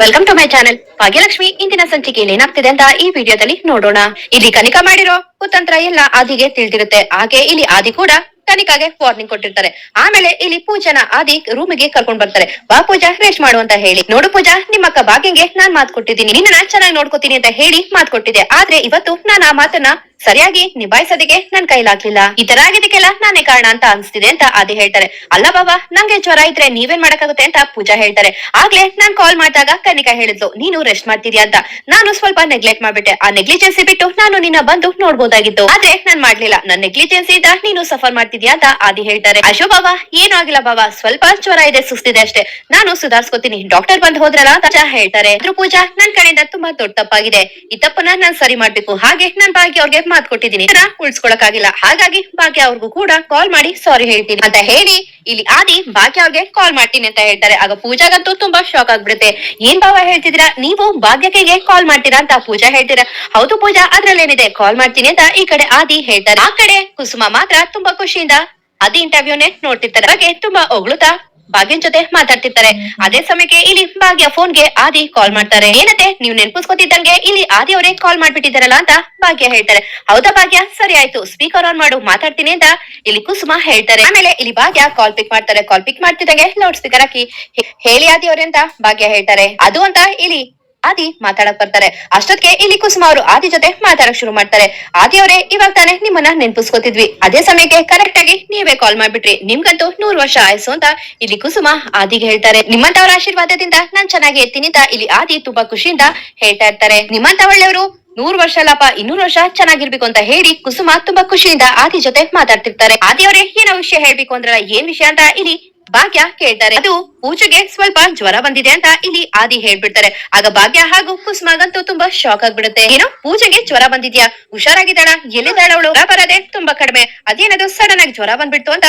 Welcome to my channel Bhagyalakshmi, ಇಂದಿನ ಸಂಚಿಕೆಯಲ್ಲಿ ಏನಾಗ್ತಿದೆ ಅಂತ ಈ ವಿಡಿಯೋದಲ್ಲಿ ನೋಡೋಣ. ಇಲ್ಲಿ ಕನಿಕಾ ಮಾಡಿರೋ ಕುತಂತ್ರ ಎಲ್ಲ ಆದಿಗೆ ತಿಳಿದಿರುತ್ತೆ. ಹಾಗೆ ಇಲ್ಲಿ ಆದಿ ಕೂಡ ತನಿಖಾಗೆ ವಾರ್ನಿಂಗ್ ಕೊಟ್ಟಿರ್ತಾರೆ. ಆಮೇಲೆ ಇಲ್ಲಿ ಪೂಜಾನ ಆದಿ ರೂಮಿಗೆ ಕರ್ಕೊಂಡ್ ಬರ್ತಾರೆ. ಬಾ ಪೂಜಾ ರೆಸ್ಟ್ ಮಾಡು ಅಂತ ಹೇಳಿ. ನೋಡು ಪೂಜಾ, ನಿಮ್ಮ ಅಕ್ಕ ಭಾಗ್ಯಂಗೆ ನಾನ್ ಮಾತ್ ಕೊಟ್ಟಿದ್ದೀನಿ. ನಿನ್ನ ಚೆನ್ನಾಗಿ ನೋಡ್ಕೋತೀನಿ ಅಂತ ಹೇಳಿ ಮಾತ್ ಕೊಟ್ಟಿದ್ದೆ. ಆದ್ರೆ ಇವತ್ತು ನಾನು ಆ ಮಾತನ್ನ ಸರಿಯಾಗಿ ನಿಭಾಯಿಸೋದಕ್ಕೆ ನನ್ ಕೈಲಾಗ್ಲಿಲ್ಲ ಈ ತರ ಆಗಿದಕ್ಕೆಲ್ಲ ನಾನೇ ಕಾರಣ ಅಂತ ಅನ್ಸ್ತಿದೆ ಅಂತ ಆದಿ ಹೇಳ್ತಾರೆ. ಅಲ್ಲ ಬಾಬಾ, ನಂಗೆ ಜ್ವರ ಇದ್ರೆ ನೀವೇನ್ ಮಾಡಕ್ಕಾಗುತ್ತೆ ಅಂತ ಪೂಜಾ ಹೇಳ್ತಾರೆ. ಆಗ್ಲೇ ನಾನ್ ಕಾಲ್ ಮಾಡಿದಾಗ ಕನಿಕಾ ಹೇಳಿದ್ಲು, ನೀನು ರೆಸ್ಟ್ ಮಾಡ್ತೀರಿ ಅಂತ? ನಾನು ಸ್ವಲ್ಪ ನೆಗ್ಲೆಕ್ಟ್ ಮಾಡ್ಬಿಟ್ಟೆ. ಆ ನೆಗ್ಲಿಜೆನ್ಸಿ ಬಿಟ್ಟು ನಾನು ನಿನ್ನ ಬಂದು ನೋಡ್ಬೋದಾಗಿತ್ತು ಆದ್ರೆ ನಾನ್ ಮಾಡ್ಲಿಲ್ಲ. ನನ್ನ ನೆಗ್ಲಿಜೆನ್ಸಿ ಇಂದ ನೀನು ಸಫರ್ ಮಾಡ್ತಿದ್ಯಾ ಅಂತ ಆದಿ ಹೇಳ್ತಾರೆ. ಅಶೋ ಬಾಬಾ, ಏನಾಗಿಲ್ಲ ಬಾಬಾ. ಸ್ವಲ್ಪ ಜ್ವರ ಇದೆ, ಸುಸ್ತಿದೆ ಅಷ್ಟೇ. ನಾನು ಸುಧಾರಿಸ್ಕೋತೀನಿ. ಡಾಕ್ಟರ್ ಬಂದ್ ಹೋದ್ರಲ್ಲ ಅಂತ ಹೇಳ್ತಾರೆ. ಅದ್ರ ಪೂಜಾ, ನನ್ ಕಡೆಯಿಂದ ತುಂಬಾ ದೊಡ್ಡ ತಪ್ಪಾಗಿದೆ. ಈ ತಪ್ಪನ್ನ ನಾನ್ ಸರಿ ಮಾಡ್ಬೇಕು. ಹಾಗೆ ನಾನ್ ಭಾಗ್ಯ ಅವ್ರಿಗೆ ಮಾತ್ ಕೊಟ್ಟಿದ್ದೀನಿ. ಉಳ್ಸ್ಕೊಳಕ್ ಆಗಿಲ್ಲ ಹಾಗಾಗಿ ಭಾಗ್ಯ ಅವ್ರಿಗೂ ಕೂಡ ಕಾಲ್ ಮಾಡಿ ಸಾರಿ ಹೇಳ್ತೀನಿ ಅಂತ ಹೇಳಿ ಇಲ್ಲಿ ಆದಿ ಭಾಗ್ಯ ಅವ್ರಿಗೆ ಕಾಲ್ ಮಾಡ್ತೀನಿ ಅಂತ ಹೇಳ್ತಾರೆ. ಆಗ ಪೂಜಾಗಂತೂ ತುಂಬಾ ಶಾಕ್ ಆಗ್ಬಿಡುತ್ತೆ. ಏನ್ ಭಾವ ಹೇಳ್ತಿದ್ದೀರಾ? ನೀವು ಭಾಗ್ಯಕ್ಕೆ ಕಾಲ್ ಮಾಡ್ತೀರಾ ಅಂತ ಪೂಜಾ ಹೇಳ್ತೀರಾ? ಹೌದು ಪೂಜಾ, ಅದ್ರಲ್ಲೇನಿದೆ? ಕಾಲ್ ಮಾಡ್ತೀನಿ ಅಂತ ಈ ಕಡೆ ಆದಿ ಹೇಳ್ತಾರೆ. ಆ ಕಡೆ ಕುಸುಮ ಮಾತ್ರ ತುಂಬಾ ಖುಷಿಯಿಂದ ಆದಿ ಇಂಟರ್ವ್ಯೂನೇ ನೋಡ್ತಿರ್ತಾರೆ. ಹಾಗೆ ತುಂಬಾ ಹೊಗಳುತ್ತಾ ಭಾಗ್ಯನ್ ಜೊತೆ ಮಾತಾಡ್ತಿರ್ತಾರೆ. ಅದೇ ಸಮಯಕ್ಕೆ ಇಲ್ಲಿ ಭಾಗ್ಯ ಫೋನ್ಗೆ ಆದಿ ಕಾಲ್ ಮಾಡ್ತಾರೆ. ಏನತ್ತೆ, ನೀವು ನೆನ್ಪಿಸ್ಕೊತಿದ್ದಂಗೆ ಇಲ್ಲಿ ಆದಿ ಅವರೇ ಕಾಲ್ ಮಾಡ್ಬಿಟ್ಟಿದ್ದಾರಲ್ಲ ಅಂತ ಭಾಗ್ಯ ಹೇಳ್ತಾರೆ. ಹೌದಾ ಭಾಗ್ಯ? ಸರಿ ಆಯ್ತು ಸ್ಪೀಕರ್ ಆನ್ ಮಾಡು, ಮಾತಾಡ್ತೀನಿ ಅಂತ ಇಲ್ಲಿ ಕುಸುಮ ಹೇಳ್ತಾರೆ. ಆಮೇಲೆ ಇಲ್ಲಿ ಭಾಗ್ಯ ಕಾಲ್ ಪಿಕ್ ಮಾಡ್ತಾರೆ. ಕಾಲ್ ಪಿಕ್ ಮಾಡ್ತಿದ್ದಂಗೆ ಲೌಡ್ ಸ್ಪೀಕರ್ ಹಾಕಿ. ಹೇಳಿ ಆದಿ ಅವ್ರೆ ಅಂತ ಭಾಗ್ಯ ಹೇಳ್ತಾರೆ. ಅದು ಅಂತ ಇಲ್ಲಿ ಆದಿ ಮಾತಾಡಕ್ ಬರ್ತಾರೆ. ಅಷ್ಟೊತ್ತಿಗೆ ಇಲ್ಲಿ ಕುಸುಮ ಅವರು ಆದಿ ಜೊತೆ ಮಾತಾಡಕ್ ಶುರು ಮಾಡ್ತಾರೆ. ಆದಿ ಅವರೇ ಇವಾಗ ತಾನೇ ನಿಮ್ಮನ್ನ ನೆನ್ಪಿಸ್ಕೊತಿದ್ವಿ. ಅದೇ ಸಮಯಕ್ಕೆ ಕರೆಕ್ಟ್ ಆಗಿ ನೀವೇ ಕಾಲ್ ಮಾಡ್ಬಿಟ್ರಿ. ನಿಮ್ಗಂತೂ ನೂರ್ ವರ್ಷ ಆಯ್ಸು ಅಂತ ಇಲ್ಲಿ ಕುಸುಮ ಆದಿಗೆ ಹೇಳ್ತಾರೆ. ನಿಮ್ಮಂತವರ ಆಶೀರ್ವಾದದಿಂದ ನಾನ್ ಚೆನ್ನಾಗಿ ಇರ್ತೀನಿ ಅಂತ ಇಲ್ಲಿ ಆದಿ ತುಂಬಾ ಖುಷಿಯಿಂದ ಹೇಳ್ತಾ ಇರ್ತಾರೆ. ನಿಮ್ಮಂತ ಒಳ್ಳೆಯವರು ನೂರ್ ವರ್ಷ ಅಲ್ಲಪ್ಪ, ಇನ್ನೂರ್ ವರ್ಷ ಚೆನ್ನಾಗಿರ್ಬೇಕು ಅಂತ ಹೇಳಿ ಕುಸುಮ ತುಂಬಾ ಖುಷಿಯಿಂದ ಆದಿ ಜೊತೆ ಮಾತಾಡ್ತಿರ್ತಾರೆ. ಆದಿ ಅವರೇ ಏನೋ ವಿಷಯ ಹೇಳ್ಬೇಕು ಅಂದ್ರೆ ಏನ್ ವಿಷಯ ಅಂತ ಇಲ್ಲಿ ಭಾಗ್ಯ ಕೇಳ್ತಾರೆ. ಅದು ಪೂಜೆಗೆ ಸ್ವಲ್ಪ ಜ್ವರ ಬಂದಿದೆ ಅಂತ ಇಲ್ಲಿ ಆದಿ ಹೇಳ್ಬಿಡ್ತಾರೆ. ಆಗ ಭಾಗ್ಯ ಹಾಗೂ ಕುಸ್ಮಾಗಂತೂ ತುಂಬಾ ಶಾಕ್ ಆಗ್ಬಿಡುತ್ತೆ. ಏನೋ ಪೂಜೆಗೆ ಜ್ವರ ಬಂದಿದ್ಯಾ? ಹುಷಾರಾಗಿದ್ದಾಳ? ಎಲ್ಲಿದ್ದಾಳ ಅವಳು? ಬರದೆ, ತುಂಬಾ ಕಡಿಮೆ. ಅದೇನದು ಸಡನ್ ಆಗಿ ಜ್ವರ ಬಂದ್ಬಿಡ್ತು ಅಂತ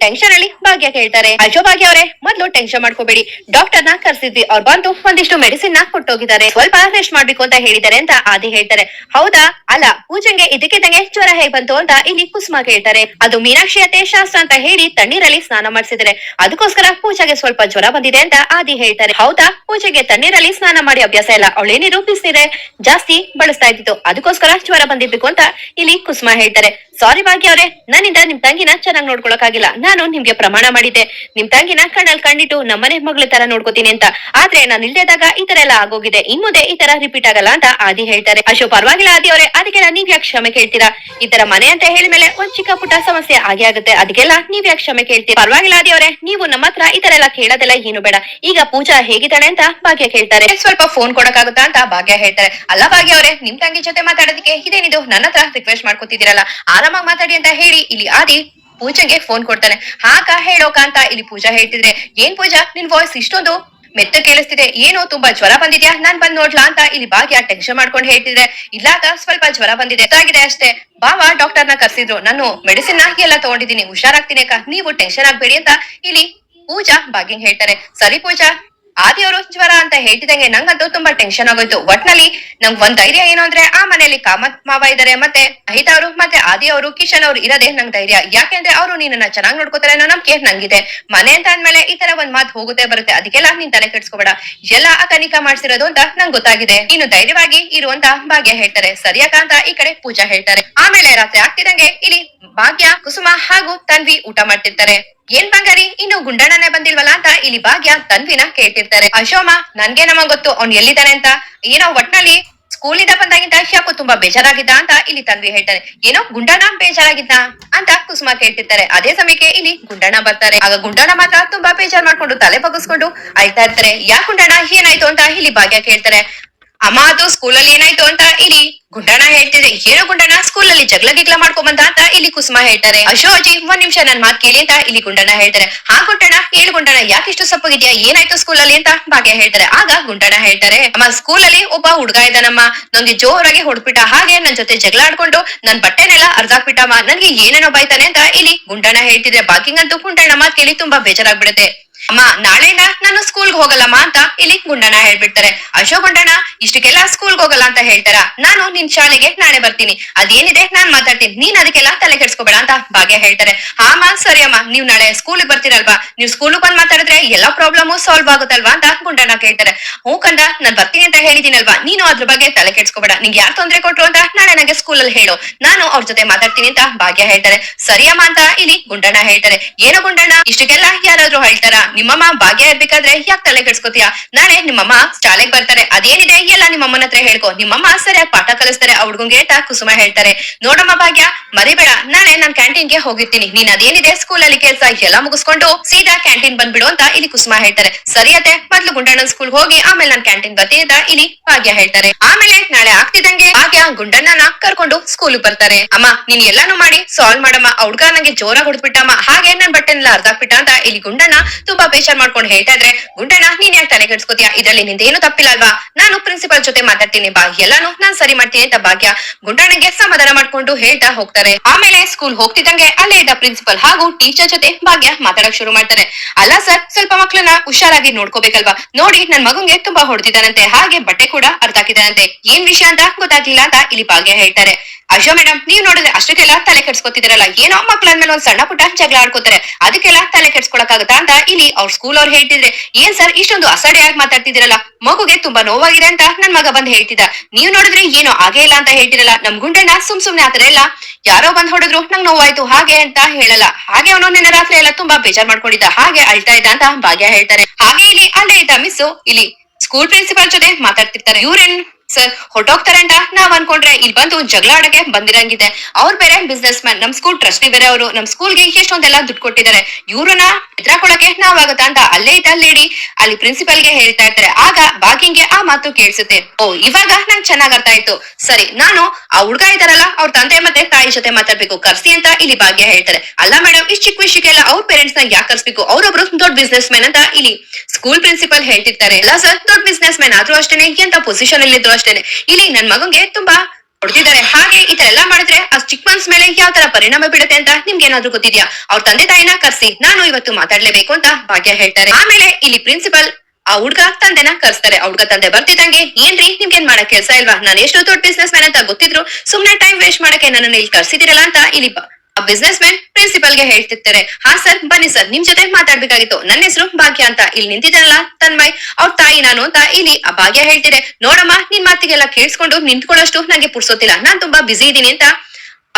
ಟೆನ್ಷನ್ ಅಲ್ಲಿ ಭಾಗ್ಯ ಕೇಳ್ತಾರೆ. ಅಶೋ ಭಾಗ್ಯ ಅವರೇ, ಮೊದ್ಲು ಟೆನ್ಷನ್ ಮಾಡ್ಕೋಬೇಡಿ. ಡಾಕ್ಟರ್ನ ಕರ್ಸಿದ್ವಿ, ಅವ್ರು ಬಂದು ಒಂದಿಷ್ಟು ಮೆಡಿಸಿನ್ನ ಕೊಟ್ಟೋಗಿದ್ದಾರೆ. ಸ್ವಲ್ಪ ರೆಸ್ಟ್ ಮಾಡ್ಬೇಕು ಅಂತ ಹೇಳಿದ್ದಾರೆ ಅಂತ ಆದಿ ಹೇಳ್ತಾರೆ. ಹೌದಾ? ಅಲ್ಲ, ಪೂಜೆಗೆ ತಂಗೆ ಜ್ವರ ಹೇಗ್ ಬಂತು ಅಂತ ಇಲ್ಲಿ ಕುಸುಮ ಕೇಳ್ತಾರೆ. ಅದು ಮೀನಾಕ್ಷಿ ಅತ್ತೆ ಶಾಸ್ತ್ರ ಅಂತ ಹೇಳಿ ತಣ್ಣೀರಲ್ಲಿ ಸ್ನಾನ ಮಾಡಿಸಿದ್ರೆ ಅದಕ್ಕೋಸ್ಕರ ಪೂಜೆಗೆ ಸ್ವಲ್ಪ ಜ್ವರ ಬಂದಿದೆ ಅಂತ ಆದಿ ಹೇಳ್ತಾರೆ. ಹೌದಾ? ಪೂಜೆಗೆ ತಣ್ಣೀರಲ್ಲಿ ಸ್ನಾನ ಮಾಡಿ ಅಭ್ಯಾಸ ಇಲ್ಲ. ಅವಳೇನಿರು ರೂಪಿಸ್ತಿದೆ ಜಾಸ್ತಿ ಬಳಸ್ತಾ ಇದ್ದಿತ್ತು ಅದಕ್ಕೋಸ್ಕರ ಜ್ವರ ಬಂದಿರ್ಬೇಕು ಅಂತ ಇಲ್ಲಿ ಕುಸುಮ ಹೇಳ್ತಾರೆ. ಸಾರಿ ಭಾಗ್ಯ ಅವ್ರೆ, ನನ್ನಿಂದ ನಿಮ್ ತಂಗಿನ ಚೆನ್ನಾಗಿ ನೋಡ್ಕೊಳಕಾಗಿಲ್ಲ ನಾನು ನಿಮ್ಗೆ ಪ್ರಮಾಣ ಮಾಡಿದ್ದೆ. ನಿಮ್ ತಂಗಿನ ಕಣ್ಣಲ್ಲಿ ಕಂಡಿಟ್ಟು ನಮ್ಮನೆ ಮಗಳ ತರ ನೋಡ್ಕೋತೀನಿ ಅಂತ. ಆದ್ರೆ ನಾನು ಇಲ್ದೇದಾಗ ಈ ತರ ಎಲ್ಲ ಆಗೋಗಿದೆ. ಇನ್ ಮುಂದೆ ಈ ತರ ರಿಪೀಟ್ ಆಗಲ್ಲ ಅಂತ ಆದಿ ಹೇಳ್ತಾರೆ. ಅಶೋ, ಪರವಾಗಿಲ್ಲ ಆದಿ ಅವರೇ, ಅದಕ್ಕೆ ನೀವ್ ಯಾಕೆ ಕ್ಷಮೆ ಕೇಳ್ತೀರಾ? ಈ ತರ ಮನೆ ಅಂತ ಹೇಳಿದ್ಮೇಲೆ ಒಂದ್ ಚಿಕ್ಕ ಪುಟ್ಟ ಸಮಸ್ಯೆ ಆಗೇ ಆಗುತ್ತೆ. ಅದಕ್ಕೆಲ್ಲ ನೀವ್ ಯಾಕೆ ಕ್ಷಮೆ ಕೇಳ್ತೀರಾ? ಪರವಾಗಿಲ್ಲ ಆದಿ ಅವರೇ, ನೀವು ನಮ್ಮ ಹತ್ರ ಈ ತರ ಎಲ್ಲ ಕೇಳೋದೆಲ್ಲ ಏನು ಬೇಡ. ಈಗ ಪೂಜಾ ಹೇಗಿದ್ದಾಳೆ ಅಂತ ಭಾಗ್ಯ ಕೇಳ್ತಾರೆ. ಸ್ವಲ್ಪ ಫೋನ್ ಕೊಡಕ್ಕಾಗುತ್ತಾ ಅಂತ ಭಾಗ್ಯ ಹೇಳ್ತಾರೆ. ಅಲ್ಲ ಭಾಗ್ಯ ಅವರೇ, ನಿಮ್ ತಂಗಿ ಜೊತೆ ಮಾತಾಡೋದಕ್ಕೆ ಇದೇನಿದು? ನನ್ನ ಹತ್ರ ರಿಕ್ವೆಸ್ಟ್ ಮಾಡ್ಕೊತಿದ್ದೀರಲ್ಲ. ಆರಾಮಾಗಿ ಮಾತಾಡಿ ಅಂತ ಹೇಳಿ ಇಲ್ಲಿ ಆದಿ ಪೂಜೆಗೆ ಫೋನ್ ಕೊಡ್ತಾನೆ. ಹಾಕ ಹೇಳೋಕ ಅಂತ ಇಲ್ಲಿ ಪೂಜಾ ಹೇಳ್ತಿದ್ರೆ ಏನ್ ಪೂಜಾ ನಿನ್ ವಾಯ್ಸ್ ಇಷ್ಟೊಂದು ಮೆತ್ತ ಕೇಳಿಸ್ತಿದೆ. ಏನೋ ತುಂಬಾ ಜ್ವರ ಬಂದಿದ್ಯಾ? ನಾನ್ ಬಂದ್ ನೋಡ್ಲಾ ಅಂತ ಇಲ್ಲಿ ಭಾಗ್ಯ ಟೆನ್ಷನ್ ಮಾಡ್ಕೊಂಡು ಹೇಳ್ತಿದ್ರೆ ಇಲ್ಲ ಅಕ್ಕ, ಸ್ವಲ್ಪ ಜ್ವರ ಬಂದಿದೆ. ಗೊತ್ತಾಗಿದೆ ಅಷ್ಟೇ. ಬಾವ ಡಾಕ್ಟರ್ನ ಕರ್ಸಿದ್ರು. ನಾನು ಮೆಡಿಸಿನ್ ಹಾಕಿ ಎಲ್ಲ ತಗೊಂಡಿದ್ದೀನಿ. ಹುಷಾರಾಗ್ತೀನಿ ಅಕ್ಕ. ನೀವು ಟೆನ್ಷನ್ ಆಗ್ಬೇಡಿ ಅಂತ ಇಲ್ಲಿ ಪೂಜಾ ಭಾಗ್ಯಂಗ್ ಹೇಳ್ತಾರೆ. ಸರಿ ಪೂಜಾ ಆದಿಯವರು ಜ್ವರ ಅಂತ ಹೇಳ್ತಿದಂಗೆ ನಂಗಂತೂ ತುಂಬಾ ಟೆನ್ಷನ್ ಆಗೋಯ್ತು. ಒಟ್ನಲ್ಲಿ ನಂಗ್ ಒಂದ್ ಧೈರ್ಯ ಏನು ಅಂದ್ರೆ ಆ ಮನೆಯಲ್ಲಿ ಕಾಮತ್ ಮಾವ ಇದಾರೆ ಮತ್ತೆ ಅಹಿತ ಅವರು ಮತ್ತೆ ಆದಿ ಅವರು ಕಿಶನ್ ಅವರು ಇರೋದೇ ನಂಗ್ ಧೈರ್ಯ. ಯಾಕೆಂದ್ರೆ ಅವರು ನೀನನ್ನ ಚೆನ್ನಾಗ್ ನೋಡ್ಕೋತಾರೆ ಅನ್ನೋ ನಂಬಿಕೆ ನಂಗಿದೆ. ಮನೆ ಅಂತ ಅಂದ್ಮೇಲೆ ಈ ತರ ಒಂದ್ ಮಾತು ಹೋಗುತ್ತೆ ಬರುತ್ತೆ. ಅದಕ್ಕೆಲ್ಲ ನೀನ್ ತಲೆ ಕೆಡ್ಸ್ಕೋಬೇಡ. ಎಲ್ಲ ಆ ಕನಿಕಾ ಮಾಡ್ಸಿರೋದು ಅಂತ ನಂಗ್ ಗೊತ್ತಾಗಿದೆ. ನೀನು ಧೈರ್ಯವಾಗಿ ಇರು ಅಂತ ಭಾಗ್ಯ ಹೇಳ್ತಾರೆ. ಸರಿಯಾಕ ಅಂತ ಈ ಕಡೆ ಪೂಜಾ ಹೇಳ್ತಾರೆ. ಆಮೇಲೆ ರಾತ್ರಿ ಆಗ್ತಿದಂಗೆ ಇಲ್ಲಿ ಭಾಗ್ಯ, ಕುಸುಮ ಹಾಗೂ ತನ್ವಿ ಊಟ ಮಾಡ್ತಿರ್ತಾರೆ. ಏನ್ ಬಂಗಾರಿ? ಇನ್ನು ಗುಂಡಣ್ಣನೇ ಬಂದಿಲ್ವಲ್ಲ ಅಂತ ಇಲ್ಲಿ ಭಾಗ್ಯ ತನ್ವಿನ ಕೇಳ್ತಿರ್ತಾರೆ. ಅಶೋಮ, ನನ್ಗೆ ನಮ್ಮ ಗೊತ್ತು, ಅವ್ನ್ ಎಲ್ಲಿದ್ದಾನೆ ಅಂತ. ಏನೋ ಒಟ್ನಲ್ಲಿ ಸ್ಕೂಲಿಂದ ಬಂದಾಗಿಂದ ಯಾಕೋ ತುಂಬಾ ಬೇಜಾರಾಗಿದ್ದ ಅಂತ ಇಲ್ಲಿ ತನ್ವಿ ಹೇಳ್ತಾರೆ. ಏನೋ ಗುಂಡಣ್ಣ ಬೇಜಾರಾಗಿದ್ದ ಅಂತ ಕುಸುಮ ಕೇಳ್ತಿರ್ತಾರೆ. ಅದೇ ಸಮಯಕ್ಕೆ ಇಲ್ಲಿ ಗುಂಡಣ್ಣ ಬರ್ತಾರೆ. ಆಗ ಗುಂಡಣ್ಣ ಮಾತ್ರ ತುಂಬಾ ಬೇಜಾರ್ ಮಾಡ್ಕೊಂಡು ತಲೆ ಬಗ್ಗಿಸ್ಕೊಂಡು ಅಳ್ತಾ ಇರ್ತಾರೆ. ಯಾ ಗುಂಡಣ್ಣ, ಏನಾಯ್ತು ಅಂತ ಇಲ್ಲಿ ಭಾಗ್ಯ ಕೇಳ್ತಾರೆ. ಅಮ್ಮ ಅದು ಸ್ಕೂಲಲ್ಲಿ ಏನಾಯ್ತು ಅಂತ ಇಲ್ಲಿ ಗುಂಡಣ್ಣ ಹೇಳ್ತಿದೆ. ಏನೋ ಗುಂಡಣ್ಣ ಸ್ಕೂಲಲ್ಲಿ ಜಗಳ ಗಿಗ್ಲ ಮಾಡ್ಕೊಂಬಂತ ಅಂತ ಇಲ್ಲಿ ಕುಸುಮ ಹೇಳ್ತಾರೆ. ಅಶೋ ಅಜಿ ಒಂದ್ ನಿಮಿಷ ನನ್ ಮಾತ್ ಕೇಳಿ ಅಂತ ಇಲ್ಲಿ ಗುಂಡಣ್ಣ ಹೇಳ್ತಾರೆ. ಹಾ ಗುಂಡಣ್ಣ, ಹೇಳು ಗುಂಡಣ್ಣ ಯಾಕಿಷ್ಟು ಸಪ್ಪಗಿದ್ಯಾ? ಏನಾಯ್ತು ಸ್ಕೂಲಲ್ಲಿ ಅಂತ ಭಾಗ್ಯ ಹೇಳ್ತಾರೆ. ಆಗ ಗುಂಡಣ್ಣ ಹೇಳ್ತಾರೆ, ಅಮ್ಮ, ಸ್ಕೂಲಲ್ಲಿ ಒಬ್ಬ ಹುಡುಗ ಇದ್ದಾನಮ್ಮ. ನಂಗೆ ಜೋರಾಗಿ ಹೊಡ್ಬಿಟ್ಟ ಹಾಗೆ ನನ್ ಜೊತೆ ಜಗಳ ಆಡ್ಕೊಂಡು ನನ್ ಬಟ್ಟೆನೆಲ್ಲ ಅರ್ಧಾಕ್ಬಿಟ್ಟಮ್ಮ ನನ್ಗೆ ಏನೇನೋ ಬೈತಾನೆ ಅಂತ ಇಲ್ಲಿ ಗುಂಡಣ್ಣ ಹೇಳ್ತಿದ್ರೆ. ಬಾಕಿಂಗಂತೂ ಗುಂಡಣ್ಣ ಮಾತ್ ಕೇಳಿ ತುಂಬಾ ಬೇಜಾರಾಗ್ಬಿಡುತ್ತೆ. ಅಮ್ಮ ನಾಳೆಯಿಂದ ನಾನು ಸ್ಕೂಲ್ಗೆ ಹೋಗಲ್ಲಮ್ಮ ಅಂತ ಇಲ್ಲಿ ಗುಂಡಣ್ಣ ಹೇಳ್ಬಿಡ್ತಾರೆ. ಅಶೋಕ್ ಗುಂಡಣ್ಣ, ಇಷ್ಟಕ್ಕೆಲ್ಲ ಸ್ಕೂಲ್ಗೆ ಹೋಗಲ್ಲ ಅಂತ ಹೇಳ್ತಾರ. ನಾನು ನಿನ್ ಶಾಲೆಗೆ ನಾಳೆ ಬರ್ತೀನಿ. ಅದೇನಿದೆ, ನಾನ್ ಮಾತಾಡ್ತೀನಿ. ನೀನ್ ಅದಕ್ಕೆಲ್ಲ ತಲೆ ಕೆಡ್ಸ್ಕೋಬೇಡ ಅಂತ ಭಾಗ್ಯ ಹೇಳ್ತಾರೆ. ಹಾಮ ಸರಿ ಅಮ್ಮ, ನೀವ್ ನಾಳೆ ಸ್ಕೂಲ್ಗೆ ಬರ್ತೀರಲ್ವಾ? ನೀವು ಸ್ಕೂಲ್ಗೆ ಬಂದ್ ಮಾತಾಡಿದ್ರೆ ಎಲ್ಲಾ ಪ್ರಾಬ್ಲಮ್ ಸಾಲ್ವ್ ಆಗುತ್ತಲ್ವಾ ಅಂತ ಗುಂಡಣ್ಣ ಕೇಳ್ತಾರೆ. ಹ್ಞೂ ಕಂದ, ನಾನ್ ಬರ್ತೀನಿ ಅಂತ ಹೇಳಿದೀನಲ್ವಾ ನೀನು ಅದ್ರ ಬಗ್ಗೆ ತಲೆ ಕೆಡ್ಸ್ಕೋಬೇಡ. ನಿಂಗೆ ಯಾರು ತೊಂದ್ರೆ ಕೊಟ್ರು ಅಂತ ನಾಳೆ ನಂಗೆ ಸ್ಕೂಲಲ್ಲಿ ಹೇಳು. ನಾನು ಅವ್ರ ಜೊತೆ ಮಾತಾಡ್ತೀನಿ ಅಂತ ಭಾಗ್ಯ ಹೇಳ್ತಾರೆ. ಸರಿಯಮ್ಮ ಅಂತ ಇಲ್ಲಿ ಗುಂಡಣ್ಣ ಹೇಳ್ತಾರೆ. ಏನೋ ಗುಂಡಣ್ಣ, ಇಷ್ಟಕ್ಕೆಲ್ಲ ಯಾರಾದ್ರೂ ಹೇಳ್ತಾರ? ನಿಮ್ಮಮ್ಮ ಭಾಗ್ಯ ಇರ್ಬೇಕಾದ್ರೆ ಯಾಕೆ ತಲೆ ಕೆಡ್ಸ್ಕೊತೀಯ ನಾಳೆ ನಿಮ್ಮಮ್ಮ ಶಾಲೆಗೆ ಬರ್ತಾರೆ. ಅದೇನಿದೆ? ನಿಮ್ಮಮ್ಮನ ಹತ್ರ ಹೇಳ್ಕೊ. ನಿಮ್ಮಮ್ಮ ಸರಿಯಾಗಿ ಪಾಠ ಕಲಿಸ್ತಾರೆ, ಆ ಹುಡುಗಂಗೆ ಅಂತ ಕುಸುಮ ಹೇಳ್ತಾರೆ. ನೋಡಮ್ಮ ಭಾಗ್ಯ, ಮರಿಬೇಡ. ನಾಳೆ ನಾನ್ ಕ್ಯಾಂಟೀನ್ಗೆ ಹೋಗಿರ್ತೀನಿ. ನೀನ್ ಅದೇನಿದೆ ಸ್ಕೂಲಲ್ಲಿ ಕೆಲ್ಸ? ಎಲ್ಲ ಮುಗಿಸ್ಕೊಂಡು ಸೀದಾ ಕ್ಯಾಂಟೀನ್ ಬಂದ್ಬಿಡು ಅಂತ ಇಲ್ಲಿ ಕುಸುಮ ಹೇಳ್ತಾರೆ. ಸರಿಯತ್ತೆ ಮೊದ್ಲು ಗುಂಡಣ್ಣ ಸ್ಕೂಲ್ ಹೋಗಿ ಆಮೇಲೆ ನಾನ್ ಕ್ಯಾಂಟೀನ್ ಬರ್ತೀನಿ ಅಂತ ಇಲ್ಲಿ ಭಾಗ್ಯ ಹೇಳ್ತಾರೆ. ಆಮೇಲೆ ನಾಳೆ ಆಗ್ತಿದ್ದಂಗೆ ಭಾಗ್ಯ ಗುಂಡಣ್ಣನ ಕರ್ಕೊಂಡು ಸ್ಕೂಲ್ ಬರ್ತಾರೆ. ಅಮ್ಮ, ನೀನ್ ಎಲ್ಲಾನು ಮಾಡಿ ಸಾಲ್ವ್ ಮಾಡಮ್ಮ. ಆ ಹುಡ್ಗ ನಂಗೆ ಜೋರಾಗಿ ಹೊಡ್ಬಿಟ್ಟಮ್ಮ ಹಾಗೆ ನನ್ ಬಟ್ಟೆನೆಲ್ಲ ಅರ್ಧಾಕ್ಬಿಟ್ಟ ಅಂತ ಇಲ್ಲಿ ಗುಂಡಣ್ಣ ತುಂಬಾ ಬೇಜಾರ್ ಮಾಡ್ಕೊಂಡು ಹೇಳ್ತಾ ಇದ್ರೆ, ಗುಂಡಣ್ಣ, ನೀನ್ ಯಾಕೆ ತಲೆ ಕೆಡ್ಸ್ಕೊತೀಯ? ಇದ್ರಲ್ಲಿ ನಿಂದೇನು ತಪ್ಪಿಲ್ಲ ಅಲ್ವಾ? ನಾನು ಪ್ರಿನ್ಸಿಪಲ್ ಜೊತೆ ಮಾತಾಡ್ತೀನಿ ಬಾ, ಎಲ್ಲಾನು? ನಾನ್ ಸರಿ ಮಾಡ್ತೀನಿ ಅಂತ ಭಾಗ್ಯ ಗುಂಡಣ್ಣಗೆ ಸಮಾಧಾನ ಮಾಡ್ಕೊಂಡು ಹೇಳ್ತಾ ಹೋಗ್ತಾರೆ. ಆಮೇಲೆ ಸ್ಕೂಲ್ ಹೋಗ್ತಿದ್ದಂಗೆ ಅಲ್ಲೇ ಇದ್ದ ಪ್ರಿನ್ಸಿಪಲ್ ಹಾಗೂ ಟೀಚರ್ ಜೊತೆ ಭಾಗ್ಯ ಮಾತಾಡಕ್ ಶುರು ಮಾಡ್ತಾರೆ. ಅಲ್ಲ ಸರ್ ಸ್ವಲ್ಪ ಮಕ್ಳನ್ನ ಹುಷಾರಾಗಿ ನೋಡ್ಕೋಬೇಕಲ್ವಾ? ನೋಡಿ ನನ್ ಮಗುಂಗೆ ತುಂಬಾ ಹೊಡೆದಿದ್ದಾನಂತೆ, ಹಾಗೆ ಬಟ್ಟೆ ಕೂಡ ಅರ್ಧಾಕಿದಾನಂತೆ ಏನ್ ವಿಷಯ ಅಂತ ಗೊತ್ತಾಗ್ಲಿಲ್ಲ ಅಂತ ಇಲ್ಲಿ ಭಾಗ್ಯ ಹೇಳ್ತಾರೆ. ಅಶೋ ಮೇಡಮ್ ನೀವ್ ನೋಡಿದ್ರೆ ಅಷ್ಟಕ್ಕೆಲ್ಲ ತಲೆ ಕೆಡ್ಸ್ಕೊತಿದ್ರಲ್ಲ ಏನೋ ಮಕ್ಳ ಅಂದ್ಮೇಲೆ ಒಂದ್ ಸಣ್ಣ ಪುಟ್ಟ ಜಗಳ ಆಡ್ಕೋತಾರೆ. ಅದಕ್ಕೆಲ್ಲ ತಲೆ ಕೆಡ್ಸ್ಕೊಳಕ್ಕಾಗತ್ತಾ ಅಂತ ಇಲ್ಲಿ ಅವ್ರ ಸ್ಕೂಲ್ ಅವ್ರು ಹೇಳ್ತಿದ್ರೆ. ಏನ್ ಸರ್ ಇಷ್ಟೊಂದು ಅಸಡಿಯಾಗಿ ಮಾತಾಡ್ತಿದಿರಲ್ಲ ಮಗುಗೆ ತುಂಬಾ ನೋವಾಗಿದೆ ಅಂತ ನನ್ ಮಗ ಬಂದ್ ಹೇಳ್ತಿದ್ದ. ನೀವ್ ನೋಡಿದ್ರೆ ಏನೋ ಆಗೇ ಇಲ್ಲ ಅಂತ ಹೇಳ್ತಿರಲ್ಲ ನಮ್ ಗುಂಡಣ್ಣ ಸುಮ್ ಸುಮ್ನೆ ಆತರ ಎಲ್ಲ ಯಾರೋ ಬಂದ್ ಹೊಡೆದ್ರು ನಂಗ್ ನೋವಾಯ್ತು. ಹಾಗೆ ಅಂತ ಹೇಳಲ್ಲ. ಹಾಗೆ ಅವನು ನಿನ್ನೆ ರಾತ್ರಿ ಎಲ್ಲ ತುಂಬಾ ಬೇಜಾರ್ ಮಾಡ್ಕೊಂಡಿದ್ದ. ಹಾಗೆ ಅಳ್ತಾ ಇದ್ದ ಅಂತ ಭಾಗ್ಯ ಹೇಳ್ತಾರೆ. ಹಾಗೆ ಇಲ್ಲಿ ಅಲ್ಲೇ ಇದ್ದ ಮಿಸ್ಸು ಇಲ್ಲಿ ಸ್ಕೂಲ್ ಪ್ರಿನ್ಸಿಪಾಲ್ ಜೊತೆ ಮಾತಾಡ್ತಿರ್ತಾರೆ. ಇವ್ರೇನ್? ಸರ್ ಹೊಟ್ಟೋಗ್ತಾರೆ ಅಂತ ನಾವ್ ಅನ್ಕೊಂಡ್ರೆ ಇಲ್ಲಿ ಬಂದು ಜಗಳ ಆಡಕ್ಕೆ ಬಂದಿರಂಗಿದೆ. ಅವ್ರ ಬೇರೆ ಬಿಸ್ನೆಸ್ ಮ್ಯಾನ್ ನಮ್ ಸ್ಕೂಲ್ ಟ್ರಸ್ಟಿ ಬೇರೆ ಅವರು, ನಮ್ ಸ್ಕೂಲ್ಗೆ ಎಷ್ಟೊಂದೆಲ್ಲ ದುಡ್ಡು ಕೊಟ್ಟಿದ್ದಾರೆ. ಇವ್ರನ್ನ ಎದ್ರಾಕೊಳಕ್ಕೆ ನಾವಾಗತ್ತ ಅಂತ ಅಲ್ಲೇ ಇದ್ದ ಲೇಡಿ ಅಲ್ಲಿ ಪ್ರಿನ್ಸಿಪಲ್ಗೆ ಹೇಳ್ತಾ ಇರ್ತಾರೆ. ಆಗ ಭಾಗ್ಯಂಗೆ ಆ ಮಾತು ಕೇಳಿಸುತ್ತೆ. ಓ, ಇವಾಗ ನಂಗೆ ಚೆನ್ನಾಗ್ ಅರ್ಥ ಆಯ್ತು. ಸರಿ, ನಾನು ಆ ಹುಡ್ಗ ಇದಾರಲ್ಲ ಅವ್ರ ತಂದೆ ಮತ್ತೆ ತಾಯಿ ಜೊತೆ ಮಾತಾಡ್ಬೇಕು. ಕರ್ಸಿ ಅಂತ ಇಲ್ಲಿ ಭಾಗ್ಯ ಹೇಳ್ತಾರೆ. ಅಲ್ಲ ಮೇಡಮ್ ಇಷ್ಟ ಚಿಕ್ಕ ವಿಷಯಕ್ಕೆಲ್ಲ ಅವ್ರ ಪೇರೆಂಟ್ಸ್ನ ಯಾಕೆ ಕರ್ಸ್ಬೇಕು? ಅವ್ರೊಬ್ರು ದೊಡ್ಡ ಬಿಸ್ನೆಸ್ ಮ್ಯಾನ್ ಅಂತ ಇಲ್ಲಿ ಸ್ಕೂಲ್ ಪ್ರಿನ್ಸಿಪಲ್ ಹೇಳ್ತಿರ್ತಾರೆ. ಎಲ್ಲ ಸರ್ ದೊಡ್ಡ ಬಿಸ್ನೆಸ್ ಮ್ಯಾನ್ ಆದ್ರೂ ಅಷ್ಟೇನೆ, ಎಂತ ಪೊಸಿಷನ್ ಅಲ್ಲಿ ಇದ್ರು ಅಷ್ಟೇನೆ. ಇಲ್ಲಿ ನನ್ ಮಗಂಗೆ ತುಂಬಾ ಕೊಡ್ತಿದ್ದಾರೆ. ಹಾಗೆ ಈ ತರ ಎಲ್ಲಾ ಮಾಡಿದ್ರೆ ಆ ಚಿಕ್ಕ ಮನ್ಸ್ ಮೇಲೆ ಯಾವ ತರ ಪರಿಣಾಮ ಬೀಳುತ್ತೆ ಅಂತ ನಿಮ್ಗೆ ಏನಾದ್ರು ಗೊತ್ತಿದ್ಯಾ? ಅವ್ರ ತಂದೆ ತಾಯಿನ ಕರ್ಸಿ ನಾನು ಇವತ್ತು ಮಾತಾಡ್ಲೇಬೇಕು ಅಂತ ಭಾಗ್ಯ ಹೇಳ್ತಾರೆ. ಆಮೇಲೆ ಇಲ್ಲಿ ಪ್ರಿನ್ಸಿಪಲ್ ಆ ಹುಡ್ಗ ತಂದೆನ ಕರ್ಸ್ತಾರೆ. ಆ ಹುಡ್ಗ ತಂದೆ ಬರ್ತಿದ್ದಂಗೆ, ಏನ್ರಿ, ನಿಮ್ಗೇನ್ ಮಾಡಕ್ ಕೆಲ್ಸ ಇಲ್ವಾ? ನಾನು ಎಷ್ಟು ದೊಡ್ಡ ಬಿಸ್ನೆಸ್ ಮ್ಯಾನ್ ಅಂತ ಗೊತ್ತಿದ್ರು, ಸುಮ್ನೆ ಟೈಮ್ ವೇಸ್ಟ್ ಮಾಡಕ್ಕೆ ನನ್ನನ್ನ ಇಲ್ಲಿ ಕರ್ಸಿದಿರಲ್ಲ ಅಂತ ಇಲ್ಲಿ ಆ ಬಿಸ್ನೆಸ್ ಮ್ಯಾನ್ ಪ್ರಿನ್ಸಿಪಲ್ಗೆ ಹೇಳ್ತಿರ್ತಾರೆ, ಹಾ ಸರ್ ಬನ್ನಿ ಸರ್ ನಿಮ್ ಜೊತೆ ಮಾತಾಡ್ಬೇಕಾಗಿತ್ತು. ನನ್ನ ಹೆಸರು ಭಾಗ್ಯ ಅಂತ. ಇಲ್ಲಿ ನಿಂತಿದ್ದಾರಲ್ಲ ತನ್ಮಯ್. ಅವ್ರ ತಾಯಿ ನಾನು ಅಂತ ಇಲ್ಲಿ ಆ ಭಾಗ್ಯ ಹೇಳ್ತಿದೆ. ನೋಡಮ್ಮ, ನಿನ್ ಮಾತಿಗೆಲ್ಲ ಕೇಳಿಸ್ಕೊಂಡು ನಿಂತ್ಕೊಳ್ಳೋಷ್ಟು ನಂಗೆ ಪುರ್ಸೋತಿಲ್ಲ ನಾನ್ ತುಂಬಾ ಬಿಸಿ ಇದ್ದೀನಿ ಅಂತ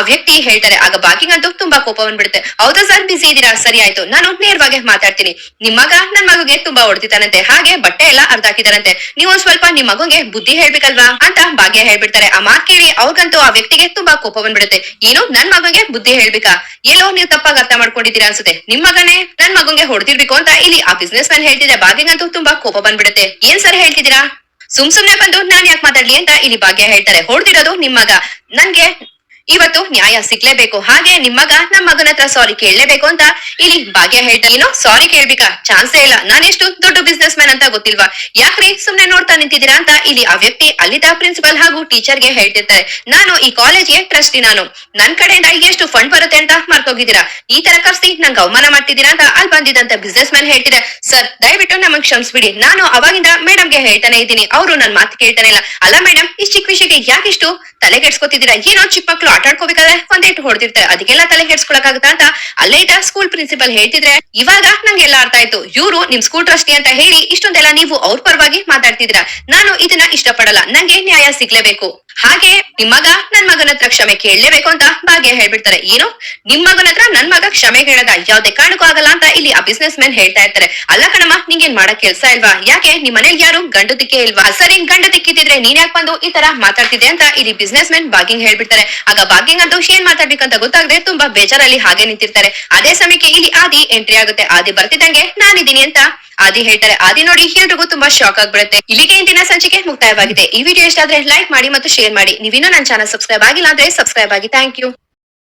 ಆ ವ್ಯಕ್ತಿ ಹೇಳ್ತಾರೆ, ಆಗ ಭಾಗ್ಯಂಗಂತೂ ತುಂಬಾ ಕೋಪ ಬಂದ್ಬಿಡುತ್ತೆ. ಹೌದಾ ಸರ್? ಬಿಸಿ ಇದ್ದೀರಾ ಸರಿ ಆಯ್ತು. ನಾನು ನೇರವಾಗಿ ಮಾತಾಡ್ತೀನಿ. ನಿಮ್ಮ ಮಗ ನನ್ ಮಗುಗೆ ತುಂಬಾ ಹೊಡ್ತಿದ್ದಾನಂತೆ. ಹಾಗೆ ಬಟ್ಟೆ ಎಲ್ಲ ಅರ್ಧ ಹಾಕಿದಾರಂತೆ ನೀವು ಒಂದ್ ಸ್ವಲ್ಪ ನಿಮ್ ಮಗುಗೆ ಬುದ್ಧಿ ಹೇಳ್ಬೇಕಲ್ವಾ? ಅಂತ ಭಾಗ್ಯ ಹೇಳ್ಬಿಡ್ತಾರೆ. ಆ ಮಾತ್ ಕೇಳಿ ಅವ್ರಿಗಂತೂ ಆ ವ್ಯಕ್ತಿಗೆ ತುಂಬಾ ಕೋಪ ಬಂದ್ಬಿಡುತ್ತೆ. ಏನು? ನನ್ ಮಗಂಗೆ ಬುದ್ಧಿ ಹೇಳ್ಬೇಕಾ? ಎಲ್ಲೋ ನೀವು ತಪ್ಪಾಗಿ ಅರ್ಥ ಮಾಡ್ಕೊಂಡಿದ್ದೀರಾ ಅನ್ಸುತ್ತೆ. ನಿಮ್ ಮಗನೇ ನನ್ ಮಗಂಗೆ ಹೊಡ್ತಿರ್ಬೇಕು ಅಂತ ಇಲ್ಲಿ ಆ ಬಿಸ್ನೆಸ್ ಮ್ಯಾನ್ ಹೇಳ್ತಿದ್ದೆ ಭಾಗ್ಯಗಂತೂ ತುಂಬಾ ಕೋಪ ಬಂದ್ಬಿಡುತ್ತೆ. ಏನ್ ಸರ್ ಹೇಳ್ತಿದ್ದೀರಾ? ಸುಮ್ ಸುಮ್ನೆ ಬಂದು ನಾನ್ ಯಾಕೆ ಮಾತಾಡ್ಲಿ ಅಂತ ಇಲ್ಲಿ ಭಾಗ್ಯ ಹೇಳ್ತಾರೆ. ಹೊಡ್ದಿರೋದು ನಿಮ್ಮ ಮಗ. ನನ್ಗೆ ಇವತ್ತು ನ್ಯಾಯ ಸಿಗ್ಲೇಬೇಕು. ಹಾಗೆ ನಿಮ್ಮ ಮಗ ನಮ್ ಮಗನ ಹತ್ರ ಸಾರಿ ಕೇಳಲೇಬೇಕು ಅಂತ ಇಲ್ಲಿ ಭಾಗ್ಯ ಹೇಳ್ತಾರೆ ಏನೋ ಸಾರಿ ಕೇಳ್ಬೇಕಾ? ಚಾನ್ಸೇ ಇಲ್ಲ. ನಾನೆಷ್ಟು ದೊಡ್ಡ ಬಿಸ್ನೆಸ್ ಮ್ಯಾನ್ ಅಂತ ಗೊತ್ತಿಲ್ವಾ? ಯಾಕ್ರಿ ಸುಮ್ನೆ ನೋಡ್ತಾ ನಿಂತಿದ್ದೀರಾ ಅಂತ ಇಲ್ಲಿ ಆ ವ್ಯಕ್ತಿ ಅಲ್ಲಿದ್ದ ಪ್ರಿನ್ಸಿಪಲ್ ಹಾಗೂ ಟೀಚರ್ಗೆ ಹೇಳ್ತಿರ್ತಾರೆ. ನಾನು ಈ ಕಾಲೇಜ್ಗೆ ಟ್ರಸ್ಟಿ ನಾನು. ನನ್ ಕಡೆಯಿಂದ ಎಷ್ಟು ಫಂಡ್ ಬರುತ್ತೆ ಅಂತ ಮರ್ತೋಗಿದ್ದೀರಾ ಈ ತರ ಕರ್ಸಿ ನಂಗೆ ಅವಮಾನ ಮಾಡ್ತಿದ್ದೀರಾ ಅಂತ ಅಲ್ಲಿ ಬಂದಿದ್ದಂತ ಬಿಸ್ನೆಸ್ ಮ್ಯಾನ್ ಹೇಳ್ತಿದೆ. ಸರ್ ದಯವಿಟ್ಟು ನಮಗ್ ಕ್ಷಮಿಸ್ಬಿಡಿ. ನಾನು ಅವಾಗಿಂದ ಮೇಡಮ್ಗೆ ಹೇಳ್ತಾನೆ ಇದ್ದೀನಿ. ಅವರು ನನ್ ಮಾತು ಕೇಳ್ತಾನೆ ಇಲ್ಲ. ಅಲ್ಲ ಮೇಡಮ್ ಈ ಚಿಕ್ಕ ವಿಷಯಕ್ಕೆ ಯಾಕಿಷ್ಟು ತಲೆ ಕೆಡ್ಸ್ಕೊತಿದ್ದೀರಾ ಏನೋ ಚಿಕ್ಕ ಮಕ್ಳು ಆಟ ಆಡ್ಕೋಬೇಕಾದ್ರೆ ಒಂದೇಟು ಹೊಡೆದಿರ್ತಾರೆ. ಅದಕ್ಕೆಲ್ಲ ತಲೆ ಕೆಡ್ಸ್ಕೊಳಕಾಗತ್ತಾ ಅಂತ ಅಲ್ಲೇ ಇದ್ದ ಸ್ಕೂಲ್ ಪ್ರಿನ್ಸಿಪಲ್ ಹೇಳ್ತಿದ್ರೆ, ಇವಾಗ ನಂಗೆಲ್ಲ ಅರ್ಥ ಆಯ್ತು. ಇವ್ರು ನಿಮ್ ಸ್ಕೂಲ್ ಟ್ರಸ್ಟಿ ಅಂತ ಹೇಳಿ ಇಷ್ಟೊಂದೆಲ್ಲ ನೀವು ಅವ್ರ ಪರವಾಗಿ ಮಾತಾಡ್ತಿದ್ರ ನಾನು ಇದನ್ನ ಇಷ್ಟಪಡಲ್ಲ. ನಂಗೆ ನ್ಯಾಯ ಸಿಗ್ಲೇಬೇಕು. ಹಾಗೆ ನಿಮ್ ಮಗ ನನ್ ಮಗನ ಹತ್ರ ಕ್ಷಮೆ ಕೇಳಲೇಬೇಕು ಅಂತ ಭಾಗ್ಯ ಹೇಳ್ಬಿಡ್ತಾರೆ. ಏನು? ನಿಮ್ ಮಗನ ಹತ್ರ ನನ್ ಮಗ ಕ್ಷಮೆ ಕೇಳದ ಯಾವ್ದೇ ಕಾರಣಕ್ಕೂ ಆಗಲ್ಲ ಅಂತ ಇಲ್ಲಿ ಆ ಬಿಸ್ನೆಸ್ ಮ್ಯಾನ್ ಹೇಳ್ತಾ ಇರ್ತಾರೆ. ಅಲ್ಲ ಕಣಮ್ಮ, ನಿಂಗೇನ್ ಮಾಡಕ್ ಕೆಲ್ಸ ಇಲ್ವಾ? ಯಾಕೆ? ನಿಮ್ ಮನೇಲಿ ಯಾರು ಗಂಡು ದಿಕ್ಕೆ ಇಲ್ವಾ? ಸರಿ, ಗಂಡು ದಿಕ್ಕಿದ್ರೆ ನೀನ್ ಯಾಕೆ ಬಂದು ಈ ತರ ಮಾತಾಡ್ತಿದ್ದೆ ಅಂತ ಇಲ್ಲಿ ಬಿಸ್ನೆಸ್ ಮ್ಯಾನ್ ಬಾಗಿಂಗ್ ಹೇಳ್ಬಿಡ್ತಾರೆ. ಆಗ ಬಾಗಿಂಗ್ ಅಂತೂ ಏನ್ ಮಾತಾಡ್ಬೇಕಂತ ಗೊತ್ತಾಗದೆ ತುಂಬಾ ಬೇಜಾರಲ್ಲಿ ಹಾಗೆ ನಿಂತಿರ್ತಾರೆ. ಅದೇ ಸಮಯಕ್ಕೆ ಇಲ್ಲಿ ಆದಿ ಎಂಟ್ರಿ ಆಗುತ್ತೆ. ಆದಿ ಬರ್ತಿದ್ದಂಗೆ ನಾನಿದ್ದೀನಿ ಅಂತ ಆದಿ ಹೇಳ್ತಾರೆ. ಆದಿ ನೋಡಿ ಎಲ್ರಿಗೂ ತುಂಬಾ ಶಾಕ್ ಆಗ್ಬಿಡುತ್ತೆ. ಇಲ್ಲಿಗೆ ಇಂದಿನ ಸಂಚಿಕೆ ಮುಕ್ತಾಯವಾಗಿದೆ. ಈ ವಿಡಿಯೋ ಇಷ್ಟ ಆದ್ರೆ ಲೈಕ್ ಮಾಡಿ ಮತ್ತು ಶೇರ್ ಮಾಡಿ. ನೀವಿನ್ನೂ ನನ್ನ ಚಾನಲ್ ಸಬ್ಸ್ಕ್ರೈಬ್ ಆಗಿಲ್ಲ ಅಂದ್ರೆ ಸಬ್ಸ್ಕ್ರೈಬ್ ಆಗಿ. Thank you